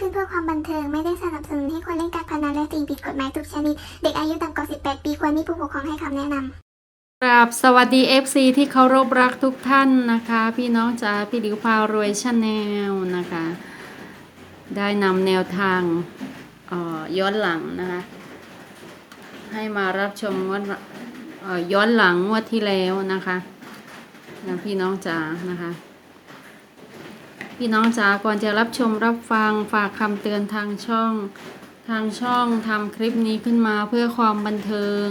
ขึ้นเพื่อความบันเทิง ไม่ได้สนับสนุนให้คนเล่นการพนันและสิ่งผิดกฎหมายทุกชนิด เด็กอายุต่ำกว่า 18 ปีควรมีผู้ปกครองให้คำแนะนำกราบสวัสดี FC ที่เคารพรักทุกท่านนะคะ พี่น้องจ๋าพี่ดิวพารวยชาแนลนะคะ ได้นำแนวทางย้อนหลังนะคะ ให้มารับชมงวดเอ่อย้อนหลังงวดที่แล้วนะคะนะพี่น้องจ๋านะคะ พี่น้องจ๋าก่อนจะรับชมรับฟังฝากคำเตือนทางช่อง ทางช่องทำคลิปนี้ขึ้นมาเพื่อความบันเทิง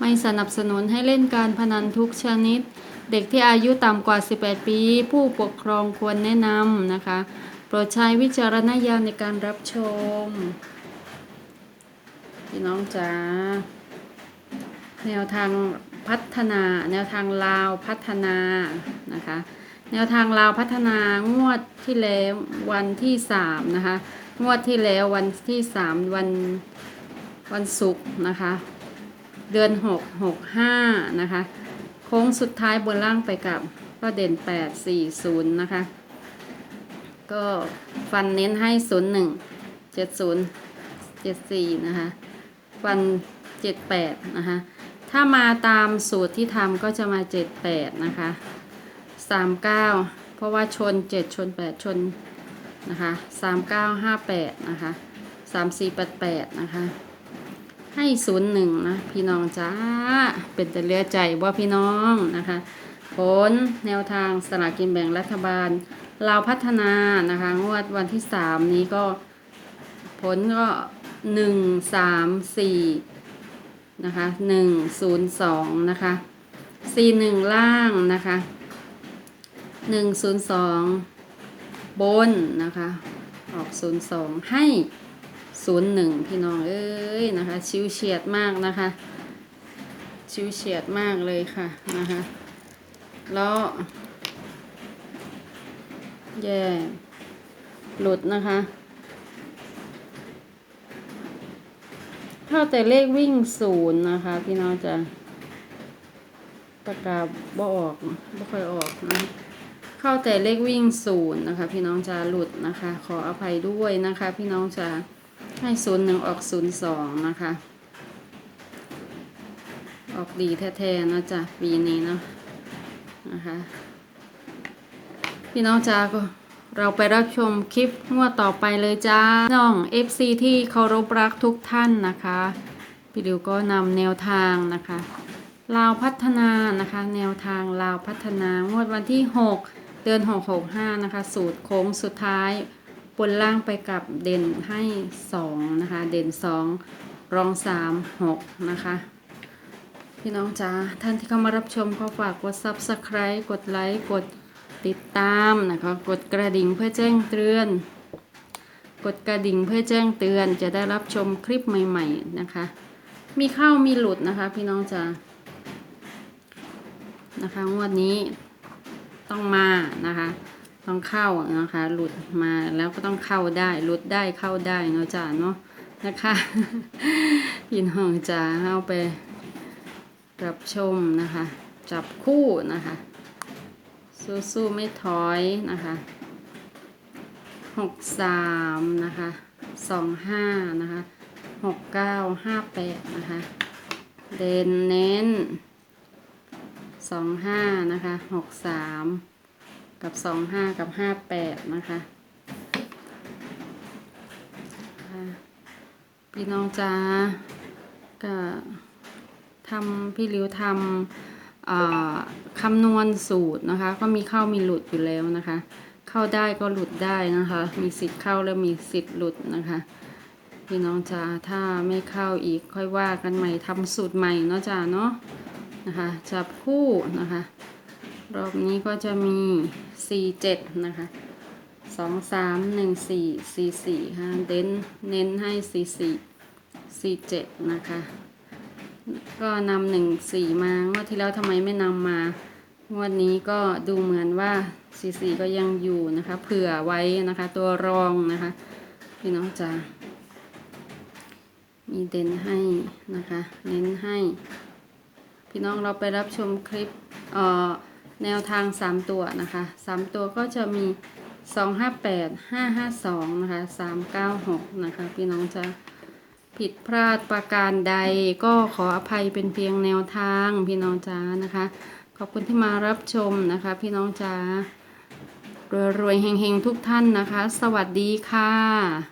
ไม่สนับสนุนให้เล่นการพนันทุกชนิด เด็กที่อายุต่ำกว่า 18 ปี ผู้ปกครองควรแนะนำนะคะ โปรดใช้วิจารณญาณในการรับชม พี่น้องจ๋าแนวทางพัฒนา แนวทางลาวพัฒนานะคะ แนวทางลาวพัฒนางวดที่แล้ววันที่สามนะคะ งวดที่แล้ววันที่สามวันวันศุกร์นะคะ เดือนหกหกห้านะคะ โค้งสุดท้ายบนล่างไปกับก็เด่นแปดสี่ศูนย์นะคะ ก็ฟันเน้นให้ศูนย์หนึ่งเจ็ดศูนย์เจ็ดสี่นะคะฟันเจ็ดแปดนะคะ ถ้ามาตามสูตรที่ทำก็จะมาเจ็ดแปดนะคะ สามเก้าเพราะว่าชนเจ็ดชนแปดชนนะคะสามเก้าห้าแปดนะคะสามสี่แปดแปดนะคะ ให้ศูนย์หนึ่งนะ พี่น้องจ้า เป็นแต่เลือใจว่าพี่น้องนะคะผลแนวทางสลากกินแบ่งรัฐบาล เราพัฒนานะคะ งวดวันที่สามนี้ก็ ผลก็หนึ่งสามสี่นะคะหนึ่งศูนย์สองนะคะสี่หนึ่งล่างนะคะ หนึ่งศูนย์สองบนนะคะ ออกศูนย์สองให้ศูนย์หนึ่งพี่น้องเอ้ยนะคะ ชิวเฉียดมากนะคะ ชิวเฉียดมากเลยค่ะนะคะ แล้วแย่หลุดนะคะเข้าแต่เลขวิ่งศูนย์นะคะ พี่น้องจะประกาศบ่ออกบ่ค่อยออกนะ เข้าแต่เลขวิ่งศูนย์นะคะ พี่น้องจะหลุดนะคะ ขออภัยด้วยนะคะ พี่น้องจะให้ศูนย์หนึ่งออกศูนย์สองนะคะ ออกดีแท้ๆนะจ๊ะปีนี้เนาะนะคะ พี่น้องจ้าก็เราไปรับชมคลิปงวดต่อไปเลยจ้า น้อง FC ที่เคารพรักทุกท่านนะคะ พี่ดิวก็นำแนวทางนะคะลาวพัฒนานะคะ แนวทางลาวพัฒนางวดวันที่ 6 เดือน665นะคะ สูตรโค้งสุดท้ายบนล่างไปกับเด่นให้สองนะคะ เด่นสองรองสามหกนะคะ พี่น้องจ้าท่านที่เข้ามารับชมก็ฝากกด subscribe กดไลค์กดติดตามนะคะ กดกระดิ่งเพื่อแจ้งเตือน กดกระดิ่งเพื่อแจ้งเตือนจะได้รับชมคลิปใหม่ ๆนะคะ มีเข้ามีหลุดนะคะ พี่น้องจ้านะคะงวดนี้ ต้องมานะคะ ต้องเข้านะคะ หลุดมาแล้วก็ต้องเข้าได้หลุดได้เข้าได้เนาะจ้าเนาะนะคะพี่น้องจ้าเอาไปรับชมนะคะ จับคู่นะคะ สู้ๆไม่ถอยนะคะหกสามนะคะสองห้านะคะหกเก้าห้าแปดนะคะ เด่นเน้น สองห้านะคะหกสามกับสองห้ากับห้าแปดนะคะพี่น้องจ้าก็ทำพี่ริ้วทำคำนวณสูตรนะคะ ก็มีเข้ามีหลุดอยู่แล้วนะคะ เข้าได้ก็หลุดได้นะคะ มีสิทธิ์เข้าแล้วมีสิทธิ์หลุดนะคะพี่น้องจ้าถ้าไม่เข้าอีกค่อยว่ากันใหม่ทำสูตรใหม่เนาะจ้าเนาะ นะคะจับคู่นะคะ รอบนี้ก็จะมี 4 7 นะคะ 2 3 1 4 4 4ค่ะเน้นเน้นให้ 4 4 4 7 นะคะ ก็นำหนึ่งสี่มางวดที่แล้วทำไมไม่นำมางวดนี้ก็ดูเหมือนว่าสี่สี่ก็ยังอยู่นะคะ เผื่อไว้นะคะตัวรองนะคะ พี่น้องจ๋ามีเด่นให้นะคะ เน้นให้ พี่น้องเราไปรับชมคลิปแนวทาง 3 ตัวนะคะ 3 ตัวก็จะมีสองห้าแปดห้าห้าสองนะคะสามเก้าหกนะคะ พี่น้องจะผิดพลาดประการใดก็ขออภัยเป็นเพียงแนวทางพี่น้องจ้านะคะ ขอบคุณที่มารับชมนะคะ พี่น้องจ้ารวยๆเฮงๆ ทุกท่านนะคะ สวัสดีค่ะ